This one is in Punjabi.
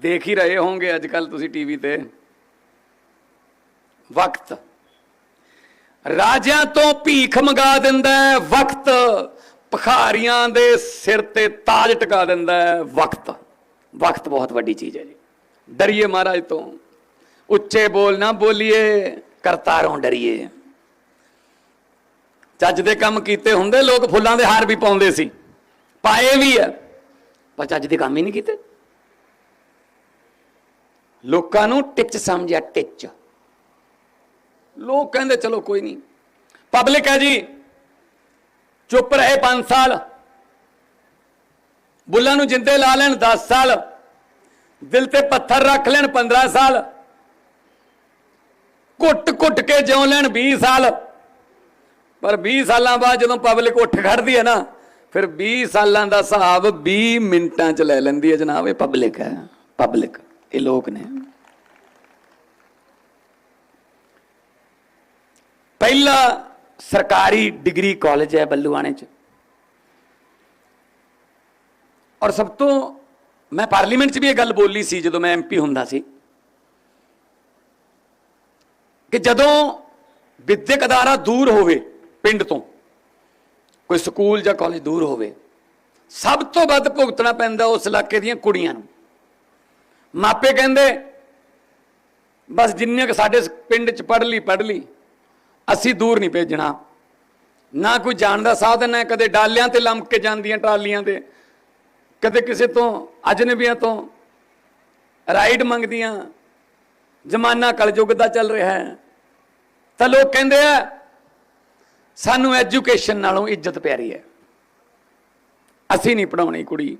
ਦੇਖ ਹੀ ਰਹੇ ਹੋਵੋਗੇ ਅੱਜ ਕੱਲ ਤੁਸੀਂ ਟੀਵੀ ਤੇ। ਵਕਤ। ਰਾਜਿਆਂ ਤੋਂ ਭੀਖ ਮੰਗਾ ਦਿੰਦਾ ਹੈ, ਵਕਤ। ਭਖਾਰੀਆਂ ਦੇ ਸਿਰ ਤੇ ਤਾਜ ਟਿਕਾ ਦਿੰਦਾ ਹੈ, ਵਕਤ। ਵਕਤ ਬਹੁਤ ਵੱਡੀ ਚੀਜ਼ ਹੈ ਜੀ। ਡਰੀਏ ਮਹਾਰਾਜ ਤੋਂ। ਉੱਚੇ ਬੋਲ ਨਾ ਬੋਲੀਏ, ਕਰਤਾਰੋਂ ਡਰੀਏ। ਚੱਜ ਦੇ ਕੰਮ ਕੀਤੇ ਹੁੰਦੇ, ਲੋਕ ਫੁੱਲਾਂ ਦੇ ਹਾਰ ਵੀ ਪਾਉਂਦੇ ਸੀ। ਪਾਏ ਵੀ ਆ ਪਰ ਚੱਜ ਦੇ ਕੰਮ ਹੀ ਨਹੀਂ ਕੀਤੇ। ਲੋਕਾਂ ਨੂੰ ਟਿੱਚ ਸਮਝਿਆ, ਟਿੱਚ। ਲੋਕ ਕਹਿੰਦੇ, ਚਲੋ ਕੋਈ ਨਹੀਂ। ਪਬਲਿਕ ਹੈ ਜੀ। ਚੁੱਪ ਰਹੇ 5 ਸਾਲ। ਬੁੱਲਾਂ ਨੂੰ ਜਿੰਦੇ ਲਾ ਲੈਣ 10 ਸਾਲ। ਦਿਲ ਤੇ ਪੱਥਰ ਰੱਖ ਲੈਣ 15 ਸਾਲ। ਘੁੱਟ ਘੁੱਟ ਕੇ ਜਿਉ ਲੈਣ 20 ਸਾਲ। ਪਰ 20 ਸਾਲਾਂ ਬਾਅਦ ਜਦੋਂ ਪਬਲਿਕ ਉੱਠ ਖੜਦੀ ਹੈ ਨਾ, ਫਿਰ 20 ਸਾਲਾਂ ਦਾ ਹਿਸਾਬ 20 ਮਿੰਟਾਂ ਚ ਲੈ ਲੈਂਦੀ ਹੈ ਜਨਾਬ। ਇਹ ਪਬਲਿਕ ਹੈ ਪਬਲਿਕ ਇਹ ਲੋਕ ਨੇ। ਪਹਿਲਾ ਸਰਕਾਰੀ ਡਿਗਰੀ ਕਾਲਜ ਹੈ ਬੱਲੂਆਣੇ ਚ। ਔਰ ਸਭ ਤੋਂ ਮੈਂ ਪਾਰਲੀਮੈਂਟ 'ਚ ਵੀ ਇਹ ਗੱਲ ਬੋਲੀ ਸੀ ਜਦੋਂ ਮੈਂ ਐਮਪੀ ਹੁੰਦਾ ਸੀ। ਕਿ ਜਦੋਂ ਵਿਦਿਅਕ ਅਦਾਰਾ ਦੂਰ ਹੋਵੇ ਪਿੰਡ ਤੋਂ, ਕੋਈ ਸਕੂਲ ਜਾਂ ਕਾਲਜ ਦੂਰ ਹੋਵੇ, ਸਭ ਤੋਂ ਵੱਧ ਭੁਗਤਣਾ ਪੈਂਦਾ ਉਸ ਇਲਾਕੇ ਦੀਆਂ ਕੁੜੀਆਂ ਨੂੰ। ਮਾਪੇ ਕਹਿੰਦੇ, ਬਸ ਜਿੰਨੇ ਕ ਸਾਡੇ ਪਿੰਡ 'ਚ ਪੜ੍ਹ ਲਈ ਪੜ੍ਹ ਲਈ, ਅਸੀਂ ਦੂਰ ਨਹੀਂ ਭੇਜਣਾ। ਨਾ ਕੋਈ ਜਾਣ ਦਾ ਸਾਧਨ ਹੈ, ਕਦੇ ਡਾਲਿਆਂ ਤੇ ਲੰਮਕ ਕੇ ਜਾਂਦੀਆਂ ਟਰਾਲੀਆਂ ਤੇ, ਕਦੇ ਕਿਸੇ ਤੋਂ ਅਜਨਬੀਆਂ ਤੋਂ ਰਾਈਡ ਮੰਗਦੀਆਂ। ਜ਼ਮਾਨਾ ਕਲਯੁੱਗ ਦਾ ਚੱਲ ਰਿਹਾ ਹੈ। ਤਾਂ ਲੋਕ ਕਹਿੰਦੇ ਆ, ਸਾਨੂੰ ਐਜੂਕੇਸ਼ਨ ਨਾਲੋਂ ਇੱਜ਼ਤ ਪਿਆਰੀ ਹੈ। ਅਸੀਂ ਨਹੀਂ ਪੜਾਉਣੀ ਕੁੜੀ।